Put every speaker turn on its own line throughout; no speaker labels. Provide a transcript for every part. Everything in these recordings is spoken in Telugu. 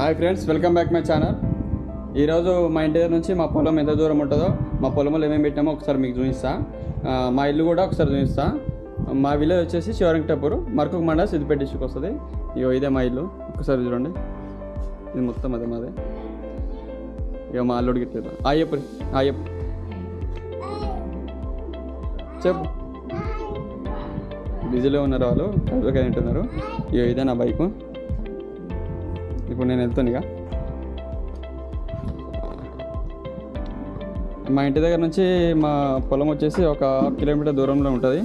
Hi friends welcome back my channel ఈరోజు మా ఇంటి దగ్గర నుంచి మా పొలం ఎంత దూరం ఉంటుందో మా పొలంలో ఏమేమి పెట్టామో ఒకసారి మీకు చూపిస్తా. మా ఇల్లు కూడా ఒకసారి చూపిస్తా. మా విలేజ్ వచ్చేసి శివరంకటపూర్ మరకు మండ సిద్దిపేట డిస్ట్రిక్ట్ వస్తుంది. ఇగో ఇదే మా ఇల్లు. ఒకసారి చూడండి. ఇది మొత్తం అదే మాదే. ఇక మా అల్లుడికి ఇట్లేదు అయ్యప్ప అయ్యప్ప చెప్పు బిజీలో ఉన్నారు వాళ్ళు కడుపుగా తింటున్నారు. ఇగో ఇదే నా బైకు ఇప్పుడు నేను వెళ్తాను ఇక. మా ఇంటి దగ్గర నుంచి మా పొలం వచ్చేసి ఒక హాఫ్ కిలోమీటర్ దూరంలో ఉంటుంది.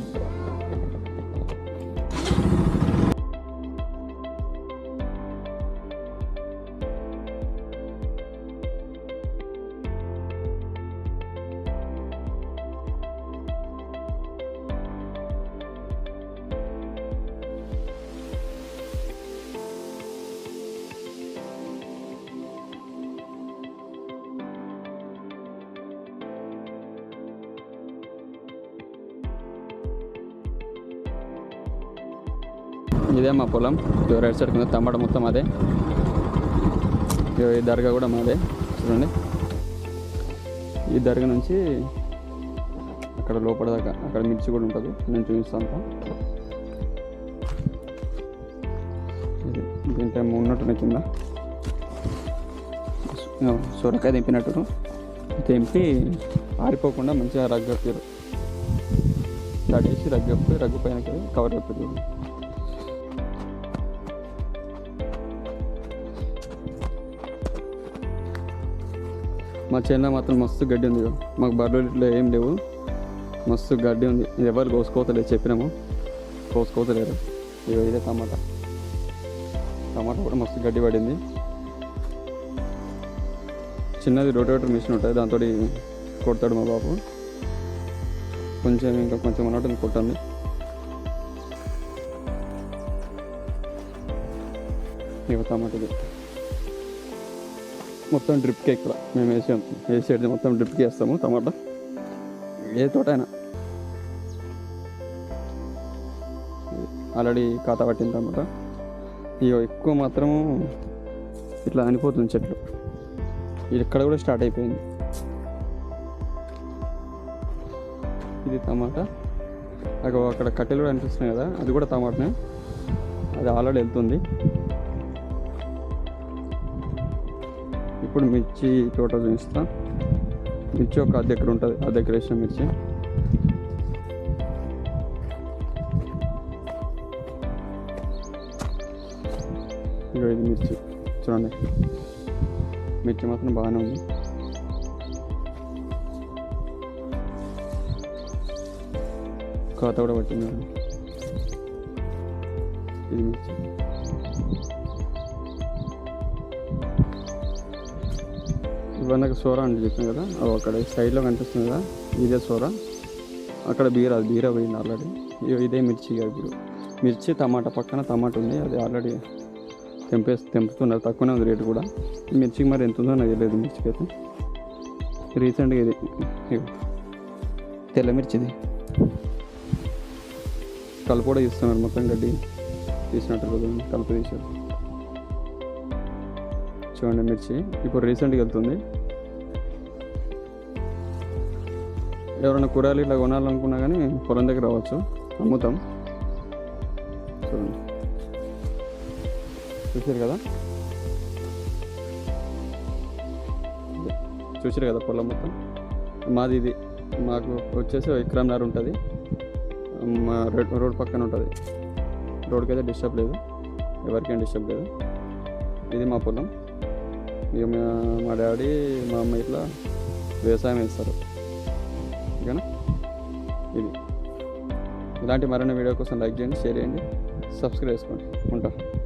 ఇదే మా పొలం. ఇదో రైట్ సైడ్ కింద టమాటా మొత్తం అదే. ఈ దర్గా కూడా మాదే. చూడండి. ఈ దర్గా నుంచి అక్కడ లోపల దాకా అక్కడ మిర్చి కూడా ఉంటుంది. నేను చూపిస్తాను దీంట్లో ఉన్నట్టున్నాయి కింద. సొరకాయ తెంపినట్టు. తెంపి ఆరిపోకుండా మంచిగా రగ్గు కప్పారు తడేసి రగ్గు రగ్గు పైన కవర్ కప్పారు మా చేనులో మాత్రం మస్తు గడ్డి ఉంది మాకు బర్రెలు ఇట్లా ఏం లేవు. మస్తు గడ్డి ఉంది. ఎవరు కోసుకోవతలేదు చెప్పినాము. కోసుకోవతలేరు ఇదే టమాటా. టమాటా కూడా మస్తు గడ్డి పడింది. చిన్నది రోటోవేటర్ మిషన్ ఉంటుంది. దాంతో కొడతాడు మా బాబు. కొంచెం ఇంకా కొంచెం ఉన్నట్టు కొట్టండి. ఇక టమాటా మొత్తం డ్రిప్కి ఇక్కడ మేము వేసాం. వేసేది మొత్తం డ్రిప్కి వేస్తాము టమాటా. ఏ తోట అయినా ఆల్రెడీ ఖాతా పట్టింది టమాటా. ఇక ఎక్కువ మాత్రము ఇట్లా అనిపోతుంది చెట్లు. ఇక్కడ కూడా స్టార్ట్ అయిపోయింది. ఇది టమాటా. అక్కడ కట్టెలు కూడా అనిపిస్తున్నాయి కదా. అది కూడా టమాటానే. అది ఆల్రెడీ వెళ్తుంది. ఇప్పుడు మిర్చి తోట చూపిస్తా. మిర్చి ఒక దగ్గర ఉంటుంది ఆ దగ్గర వేసిన మిర్చి ఇది మిర్చి చూడండి. మిర్చి మాత్రం బాగానే ఉంది. కాత కూడా పట్టింది. ఇది మిర్చి. ఇవన్నీ సోరా అంటే చెప్పాను కదా? అక్కడ సైడ్లో కనిపిస్తుంది కదా? ఇదే సోరా? అక్కడ బీర బీరా బీర పోయింది ఆల్రెడీ. ఇదే మిర్చి ఇప్పుడు. మిర్చి టమాటా పక్కన టమాటా ఉంది అది ఆల్రెడీ తెంపేసి తెంపుతున్నారు. తక్కువనే ఉంది రేటు కూడా. ఈ మిర్చికి మరి ఎంత ఉందో నాకు తెలియదు మిర్చికి అయితే. రీసెంట్గా ఇది తెల్ల మిర్చిది. కలుపు కూడా ఇస్తున్నారు మొత్తం గడ్డి. తీసినట్టు కలుపు తీసారు చూడండి మిర్చి. ఇప్పుడు రీసెంట్గా వెళ్తుంది. ఎవరైనా కూరగాయలు ఇట్లా కొనాలనుకున్నా కానీ పొలం దగ్గర రావచ్చు. అమ్ముతాం. చూడండి. చూసారు కదా? చూసారు కదా పొలం మొత్తం? మాది ఇది. మాకు వచ్చేసి ఎకరంన్నర ఉంటుంది. మా రోడ్ పక్కన ఉంటుంది. రోడ్కి అయితే డిస్టర్బ్ లేదు. ఎవరికైనా డిస్టర్బ్ లేదు. ఇది మా పొలం. ఇక మా మా డాడీ మా అమ్మ ఇట్లా వ్యవసాయం వేస్తారు ఓకేనా? ఇది. ఇలాంటి మరిన్ని వీడియో కోసం లైక్ చేయండి షేర్ చేయండి సబ్స్క్రైబ్ చేసుకోండి. ఉంటాను